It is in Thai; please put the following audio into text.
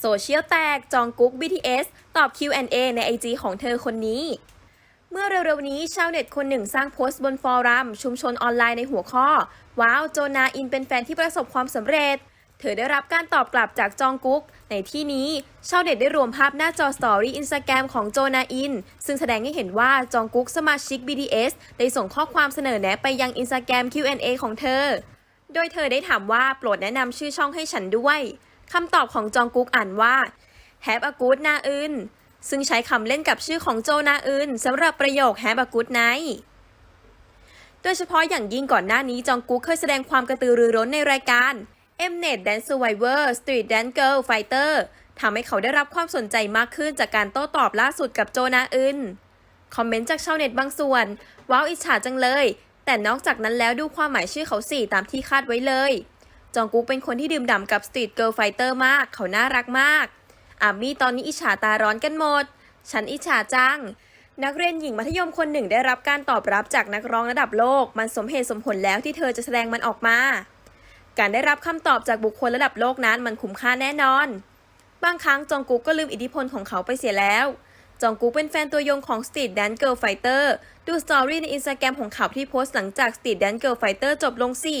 โซเชียลแตกจองกุ๊ก BTS ตอบ Q&A ใน IG ของเธอคนนี้ เมื่อเร็วๆนี้ชาวเน็ตคนหนึ่งสร้างโพสต์บนฟอรัม ชุมชนออนไลน์ในหัวข้อ ว้าวโจนาอินเป็นแฟนที่ประสบความสำเร็จ เธอได้รับการตอบกลับจากจองกุ๊ก ในที่นี้ชาวเน็ตได้รวมภาพหน้าจอสตอรี่อินสตาแกรมของโจนาอิน ซึ่งแสดงให้เห็นว่าจองกุ๊กสมาชิก BTS ได้ส่งข้อความเสนอแนะไปยังอินสตาแกรม Q&A ของเธอ โดยเธอได้ถามว่าโปรดแนะนำชื่อช่องให้ฉันด้วย คำตอบของจองกุ๊กอ่านว่า Have a good นาอึนซึ่งใช้คำเล่นกับชื่อของโจนาอึนสำหรับประโยค Have a good night โดยเฉพาะอย่างยิ่งก่อนหน้านี้จองกุ๊กเคยแสดงความกระตือรือร้นในรายการ Mnet Dance Survivor Street Dance Girl Fighter ทำให้เขาได้รับความสนใจมากขึ้นจากการโต้ตอบล่าสุดกับโจนาอึนคอมเมนต์จากชาวเน็ตบางส่วน ว้าวอิจฉาจังเลย แต่นอกจากนั้นแล้วดูความหมายชื่อเขาสี่ตามที่คาดไว้เลย จองกุ๊กเป็นคนที่ดื่มด่ำกับ Street Girl Fighter มาก เขาน่ารักมากอามี่ตอนนี้อิจฉาตาร้อนกันหมด ฉันอิจฉาจัง นักเรียนหญิงมัธยมคนหนึ่งได้รับการตอบรับจากนักร้องระดับโลก มันสมเหตุสมผลแล้วที่เธอจะแสดงมันออกมา การได้รับคำตอบจากบุคคลระดับโลกนั้นมันคุ้มค่าแน่นอน บางครั้งจองกุ๊กก็ลืมอิทธิพลของเขาไปเสียแล้ว จองกุ๊กเป็นแฟนตัวยงของ Street Dance Girl Fighter ดูสตอรี่ในอินสตาแกรมของเขาที่โพสต์หลังจาก Street Dance Girl Fighter จบลงสิ